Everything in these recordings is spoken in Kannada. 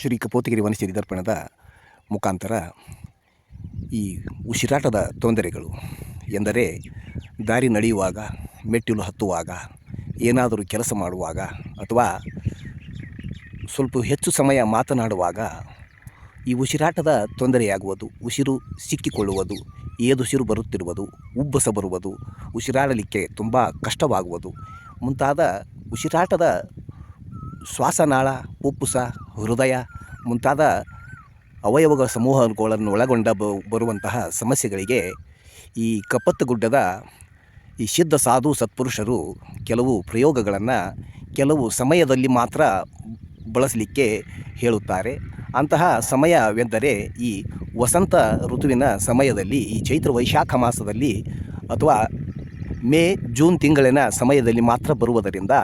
ಶ್ರೀ ಕಪೋತಗಿರಿ ವನಶ್ರೀ ದರ್ಪಣದ ಮುಖಾಂತರ ಈ ಉಸಿರಾಟದ ತೊಂದರೆಗಳು ಎಂದರೆ ದಾರಿ ನಡೆಯುವಾಗ, ಮೆಟ್ಟಿಲು ಹತ್ತುವಾಗ, ಏನಾದರೂ ಕೆಲಸ ಮಾಡುವಾಗ ಅಥವಾ ಸ್ವಲ್ಪ ಹೆಚ್ಚು ಸಮಯ ಮಾತನಾಡುವಾಗ ಈ ಉಸಿರಾಟದ ತೊಂದರೆಯಾಗುವುದು, ಉಸಿರು ಸಿಕ್ಕಿಕೊಳ್ಳುವುದು ಏದುಸಿರು ಬರುತ್ತಿರುವುದು, ಉಬ್ಬಸ ಬರುವುದು, ಉಸಿರಾಡಲಿಕ್ಕೆ ತುಂಬ ಕಷ್ಟವಾಗುವುದು ಮುಂತಾದ ಉಸಿರಾಟದ ಶ್ವಾಸನಾಳ ಪುಪ್ಪುಸ ಹೃದಯ ಮುಂತಾದ ಅವಯವಗಳ ಸಮೂಹಗಳನ್ನು ಒಳಗೊಂಡ ಬರುವಂತಹ ಸಮಸ್ಯೆಗಳಿಗೆ ಈ ಕಪ್ಪತ್ತಗುಡ್ಡದ ಈ ಸಿದ್ಧ ಸಾಧು ಸತ್ಪುರುಷರು ಕೆಲವು ಪ್ರಯೋಗಗಳನ್ನು ಕೆಲವು ಸಮಯದಲ್ಲಿ ಮಾತ್ರ ಬಳಸಲಿಕ್ಕೆ ಹೇಳುತ್ತಾರೆ. ಅಂತಹ ಸಮಯವೆಂದರೆ ಈ ವಸಂತ ಋತುವಿನ ಸಮಯದಲ್ಲಿ, ಈ ಚೈತ್ರ ವೈಶಾಖ ಮಾಸದಲ್ಲಿ ಅಥವಾ ಮೇ, ಜೂನ್ ತಿಂಗಳಿನ ಸಮಯದಲ್ಲಿ ಮಾತ್ರ ಬರುವುದರಿಂದ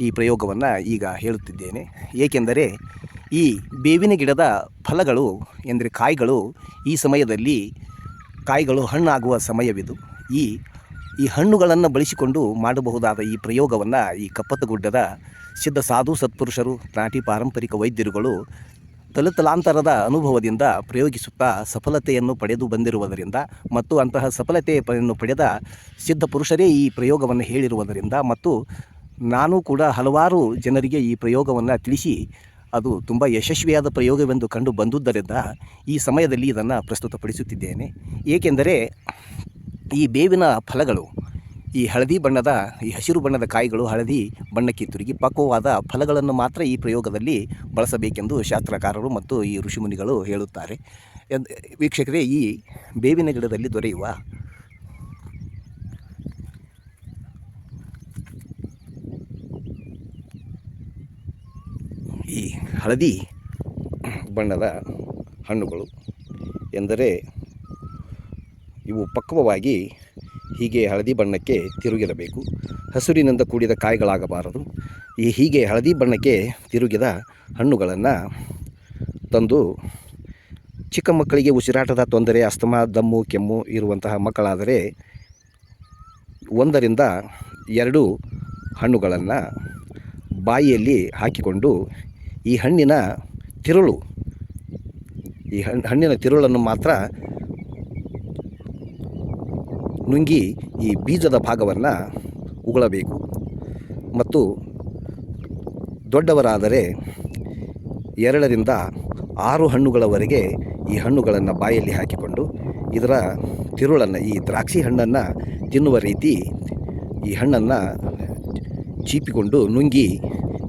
ಈ ಪ್ರಯೋಗವನ್ನು ಈಗ ಹೇಳುತ್ತಿದ್ದೇನೆ. ಏಕೆಂದರೆ ಈ ಬೇವಿನ ಗಿಡದ ಫಲಗಳು, ಎಂದರೆ ಕಾಯಿಗಳು, ಈ ಸಮಯದಲ್ಲಿ ಕಾಯಿಗಳು ಹಣ್ಣಾಗುವ ಸಮಯವಿದು. ಈ ಈ ಹಣ್ಣುಗಳನ್ನು ಬಳಸಿಕೊಂಡು ಮಾಡಬಹುದಾದ ಈ ಪ್ರಯೋಗವನ್ನು ಈ ಕಪ್ಪತ್ತಗುಡ್ಡದ ಸಿದ್ಧ ಸಾಧು ಸತ್ಪುರುಷರು, ನಾಟಿ ಪಾರಂಪರಿಕ ವೈದ್ಯರುಗಳು ತಲತಲಾಂತರದ ಅನುಭವದಿಂದ ಪ್ರಯೋಗಿಸುತ್ತಾ ಸಫಲತೆಯನ್ನು ಪಡೆದು ಬಂದಿರುವುದರಿಂದ ಮತ್ತು ಅಂತಹ ಸಫಲತೆಯನ್ನು ಪಡೆದ ಸಿದ್ಧ ಪುರುಷರೇ ಈ ಪ್ರಯೋಗವನ್ನು ಹೇಳಿರುವುದರಿಂದ ಮತ್ತು ನಾನು ಕೂಡ ಹಲವಾರು ಜನರಿಗೆ ಈ ಪ್ರಯೋಗವನ್ನು ತಿಳಿಸಿ ಅದು ತುಂಬ ಯಶಸ್ವಿಯಾದ ಪ್ರಯೋಗವೆಂದು ಕಂಡು ಬಂದುದರಿಂದ ಈ ಸಮಯದಲ್ಲಿ ಇದನ್ನು ಪ್ರಸ್ತುತಪಡಿಸುತ್ತಿದ್ದೇನೆ. ಏಕೆಂದರೆ ಈ ಬೇವಿನ ಫಲಗಳು, ಈ ಹಳದಿ ಬಣ್ಣದ, ಈ ಹಸಿರು ಬಣ್ಣದ ಕಾಯಿಗಳು ಹಳದಿ ಬಣ್ಣಕ್ಕೆ ತಿರುಗಿ ಪಕ್ವವಾದ ಫಲಗಳನ್ನು ಮಾತ್ರ ಈ ಪ್ರಯೋಗದಲ್ಲಿ ಬಳಸಬೇಕೆಂದು ಶಾಸ್ತ್ರಕಾರರು ಮತ್ತು ಈ ಋಷಿಮುನಿಗಳು ಹೇಳುತ್ತಾರೆ. ವೀಕ್ಷಕರೇ, ಈ ಬೇವಿನ ಗಿಡದಲ್ಲಿ ದೊರೆಯುವ ಈ ಹಳದಿ ಬಣ್ಣದ ಹಣ್ಣುಗಳು ಎಂದರೆ ಇವು ಪಕ್ವವಾಗಿ ಹೀಗೆ ಹಳದಿ ಬಣ್ಣಕ್ಕೆ ತಿರುಗಿರಬೇಕು. ಹಸುರಿನಿಂದ ಕೂಡಿದ ಕಾಯಿಗಳಾಗಬಾರದು. ಈ ಹೀಗೆ ಹಳದಿ ಬಣ್ಣಕ್ಕೆ ತಿರುಗಿದ ಹಣ್ಣುಗಳನ್ನು ತಂದು ಚಿಕ್ಕ ಮಕ್ಕಳಿಗೆ ಉಸಿರಾಟದ ತೊಂದರೆ, ಅಸ್ತಮಾ, ದಮ್ಮು, ಕೆಮ್ಮು ಇರುವಂತಹ ಮಕ್ಕಳಾದರೆ ಒಂದರಿಂದ ಎರಡು ಹಣ್ಣುಗಳನ್ನು ಬಾಯಿಯಲ್ಲಿ ಹಾಕಿಕೊಂಡು ಈ ಹಣ್ಣಿನ ತಿರುಳು, ಈ ಹಣ್, ಹಣ್ಣಿನ ತಿರುಳನ್ನು ಮಾತ್ರ ನುಂಗಿ ಈ ಬೀಜದ ಭಾಗವನ್ನು ಉಗುಳಬೇಕು. ಮತ್ತು ದೊಡ್ಡವರಾದರೆ ಎರಡರಿಂದ ಆರು ಹಣ್ಣುಗಳವರೆಗೆ ಈ ಹಣ್ಣುಗಳನ್ನು ಬಾಯಲ್ಲಿ ಹಾಕಿಕೊಂಡು ಇದರ ತಿರುಳನ್ನು, ಈ ದ್ರಾಕ್ಷಿ ಹಣ್ಣನ್ನು ತಿನ್ನುವ ರೀತಿ ಈ ಹಣ್ಣನ್ನು ಚೀಪಿಕೊಂಡು ನುಂಗಿ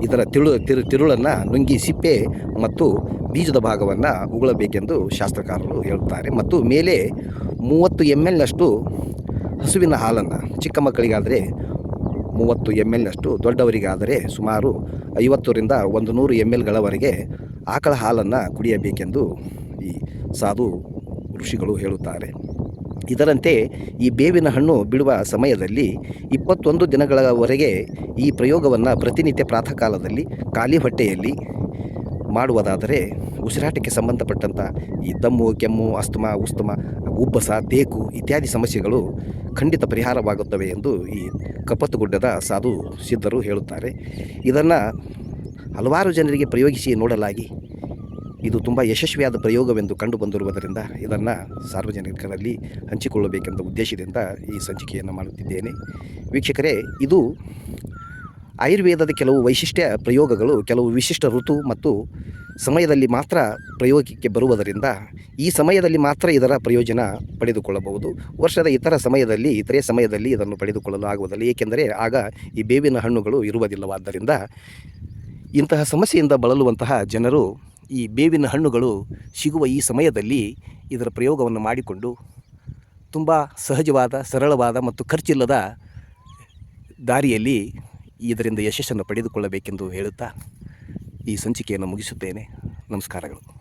ಇದರ ತಿಳು ತಿರು ತಿರುಳನ್ನು ನುಂಗಿ ಸಿಪ್ಪೆ ಮತ್ತು ಬೀಜದ ಭಾಗವನ್ನು ಉಗುಳಬೇಕೆಂದು ಶಾಸ್ತ್ರಕಾರರು ಹೇಳುತ್ತಾರೆ ಮತ್ತು ಮೇಲೆ ಮೂವತ್ತು ಎಂ ಎಲ್ನಷ್ಟು ಹಸುವಿನ ಹಾಲನ್ನು ಚಿಕ್ಕ ಮಕ್ಕಳಿಗಾದರೆ ಮೂವತ್ತು ಎಂ ಎಲ್ನಷ್ಟು ದೊಡ್ಡವರಿಗಾದರೆ ಸುಮಾರು ಐವತ್ತರಿಂದ ಒಂದು ನೂರು ಎಂ ಎಲ್ಗಳವರೆಗೆ ಆಕಳ ಹಾಲನ್ನು ಕುಡಿಯಬೇಕೆಂದು ಈ ಸಾಧು ಋಷಿಗಳು ಹೇಳುತ್ತಾರೆ. ಇದರಂತೆ ಈ ಬೇವಿನ ಹಣ್ಣು ಬಿಡುವ ಸಮಯದಲ್ಲಿ ಇಪ್ಪತ್ತೊಂದು ದಿನಗಳವರೆಗೆ ಈ ಪ್ರಯೋಗವನ್ನು ಪ್ರತಿನಿತ್ಯ ಪ್ರಾತಃ ಕಾಲದಲ್ಲಿ ಖಾಲಿ ಹೊಟ್ಟೆಯಲ್ಲಿ ಮಾಡುವುದಾದರೆ ಉಸಿರಾಟಕ್ಕೆ ಸಂಬಂಧಪಟ್ಟಂಥ ಈ ದಮ್ಮು, ಕೆಮ್ಮು, ಅಸ್ತಮ, ಉಸ್ತಮ, ಉಬ್ಬಸ, ತೇಕು ಇತ್ಯಾದಿ ಸಮಸ್ಯೆಗಳು ಖಂಡಿತ ಪರಿಹಾರವಾಗುತ್ತವೆ ಎಂದು ಈ ಕಪ್ಪತ್ತುಗುಡ್ಡದ ಸಾಧು ಸಿದ್ಧರು ಹೇಳುತ್ತಾರೆ. ಇದನ್ನು ಹಲವಾರು ಜನರಿಗೆ ಪ್ರಯೋಗಿಸಿ ನೋಡಲಾಗಿ ಇದು ತುಂಬ ಯಶಸ್ವಿಯಾದ ಪ್ರಯೋಗವೆಂದು ಕಂಡು ಬಂದಿರುವುದರಿಂದ ಇದನ್ನು ಸಾರ್ವಜನಿಕರಲ್ಲಿ ಹಂಚಿಕೊಳ್ಳಬೇಕೆಂಬ ಉದ್ದೇಶದಿಂದ ಈ ಸಂಚಿಕೆಯನ್ನು ಮಾಡುತ್ತಿದ್ದೇನೆ. ವೀಕ್ಷಕರೇ, ಇದು ಆಯುರ್ವೇದದ ಕೆಲವು ವೈಶಿಷ್ಟ್ಯ ಪ್ರಯೋಗಗಳು, ಕೆಲವು ವಿಶಿಷ್ಟ ಋತು ಮತ್ತು ಸಮಯದಲ್ಲಿ ಮಾತ್ರ ಪ್ರಯೋಗಕ್ಕೆ ಬರುವುದರಿಂದ ಈ ಸಮಯದಲ್ಲಿ ಮಾತ್ರ ಇದರ ಪ್ರಯೋಜನ ಪಡೆದುಕೊಳ್ಳಬಹುದು. ವರ್ಷದ ಇತರ ಸಮಯದಲ್ಲಿ, ಇತರೆ ಸಮಯದಲ್ಲಿ ಇದನ್ನು ಪಡೆದುಕೊಳ್ಳಲು ಆಗುವುದಿಲ್ಲ ಏಕೆಂದರೆ ಆಗ ಈ ಬೇವಿನ ಹಣ್ಣುಗಳು ಇರುವುದಿಲ್ಲವಾದ್ದರಿಂದ ಇಂತಹ ಸಮಸ್ಯೆಯಿಂದ ಬಳಲುವಂತಹ ಜನರು ಈ ಬೇವಿನ ಹಣ್ಣುಗಳು ಸಿಗುವ ಈ ಸಮಯದಲ್ಲಿ ಇದರ ಪ್ರಯೋಗವನ್ನು ಮಾಡಿಕೊಂಡು ತುಂಬ ಸಹಜವಾದ, ಸರಳವಾದ ಮತ್ತು ಖರ್ಚಿಲ್ಲದ ದಾರಿಯಲ್ಲಿ ಇದರಿಂದ ಯಶಸ್ಸನ್ನು ಪಡೆದುಕೊಳ್ಳಬೇಕೆಂದು ಹೇಳುತ್ತಾ ಈ ಸಂಚಿಕೆಯನ್ನು ಮುಗಿಸುತ್ತೇನೆ. ನಮಸ್ಕಾರಗಳು.